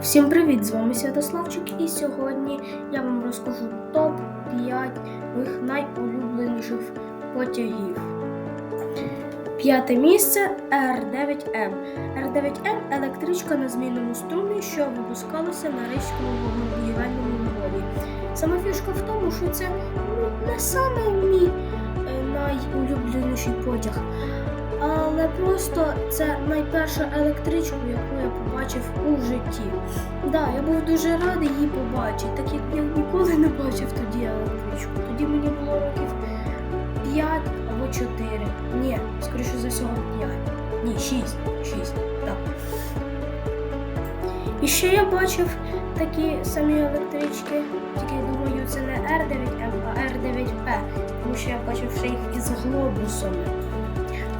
Всім привіт! З вами Святославчик, і сьогодні я вам розкажу топ 5 моїх найулюбленіших потягів. П'яте місце R9M. R9M електричка на змінному струмі, що випускалася на Ризькому вогнебудівельному заводі. Сама фішка в тому, що це ну, не саме мій е, найулюбленіший потяг, але просто це найперша електричка, яку я побачив у житті. Да, я був дуже радий її побачити, так як я ніколи не бачив тоді електричку. Тоді мені було років 5 або 4. Ні, скоріше за всього 5. Ні, 6. 6. Так. І ще я бачив такі самі електрички, тільки думаю, це не R9M, а R9P, тому що я бачив ще їх із глобусами.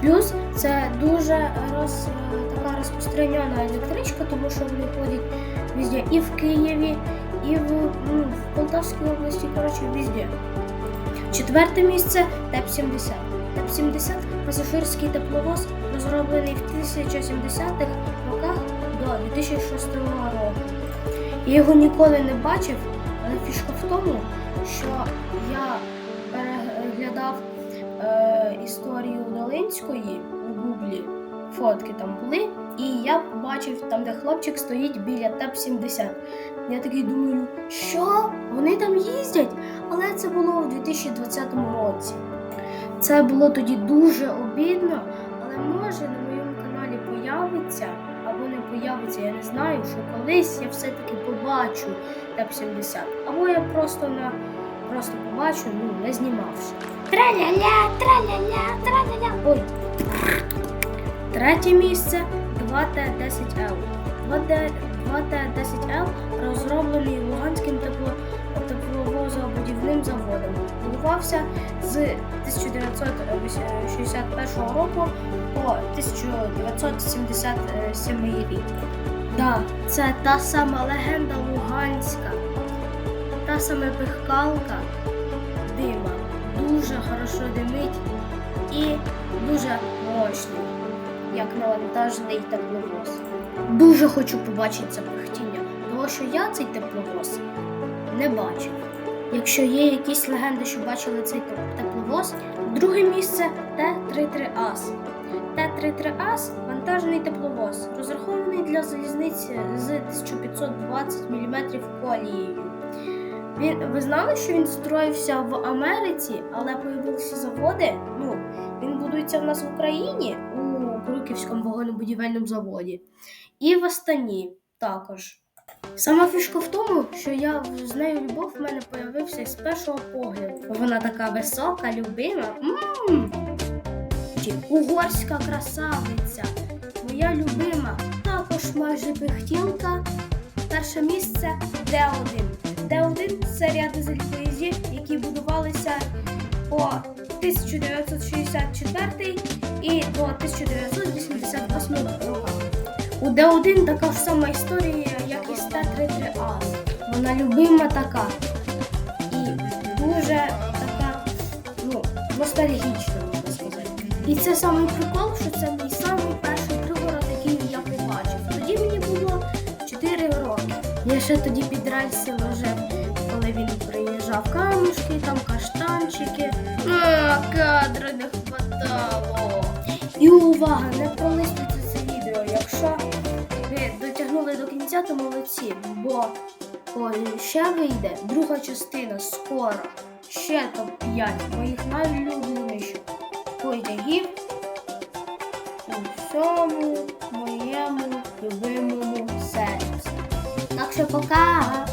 Плюс це дуже роз, така розпространена електричка, тому що вони ходять везде і в Києві, і в, ну, в Полтавській області, коротше, везде. Четверте місце ТЕП-70. ТЕП-70 пасажирський тепловоз, розроблений в 1070-х роках до 2006 року. Я його ніколи не бачив, але фішка в тому, що я е, історію Долинської у Гуглі, фотки там були, і я побачив там, де хлопчик стоїть біля ТЕП-70. Я такий думаю, що вони там їздять? Але це було у 2020 році. Це було тоді дуже обідно, але може на моєму каналі появиться або не появиться, я не знаю, що колись я все-таки побачу ТЕП-70. Або я просто на просто побачу, ну не знімавши. Траля-ля, траля-ля, траля-ля. Ой. Третє місце 2Т10Л. 2Т10Л розроблений Луганським тепло, тепловозобудівним заводом. Будувався з 1961 року по 1977 рік. Да, це та сама легенда Луганська, та сама пихкалка. Дуже хорошо димить і дуже мощний, як навантажений тепловоз. Дуже хочу побачити це пихтіння, тому що я цей тепловоз не бачив. Якщо є якісь легенди, що бачили цей теп- тепловоз, друге місце Т-33АС. Т-33АС вантажний тепловоз, розрахований для залізниці з 1520 мм колією. Він, ви знали, що він строївся в Америці, але появилися заводи. Ну, він будується в нас в Україні у Крюківському вагонобудівельному заводі. І в Астані також. Сама фішка в тому, що я з нею любов в мене появився з першого погляду. Вона така висока, любима. Мм. Чи Угорська красавиця. Моя любима. Також майже пихтілка. Перше місце Д1. Д1 це ряд дизель-поїздів, які будувалися по 1964 і до 1988 роках. У Д1 така ж сама історія, як і з Т-33А. Вона любима така і дуже така, ну, ностальгічна, можна сказати. І це самий прикол, що це мій самий перший пригород, який я побачив. Тоді мені було 4 роки. Я ще тоді під рельси він приїжджав камушки, там каштанчики. А, кадри не хватало. І увага, не пролистуйте це відео. Якщо ви дотягнули до кінця, то молодці, бо ще вийде друга частина скоро. Ще топ-5 моїх найулюбленіших потягів у всьому моєму любимому серці. Так що пока!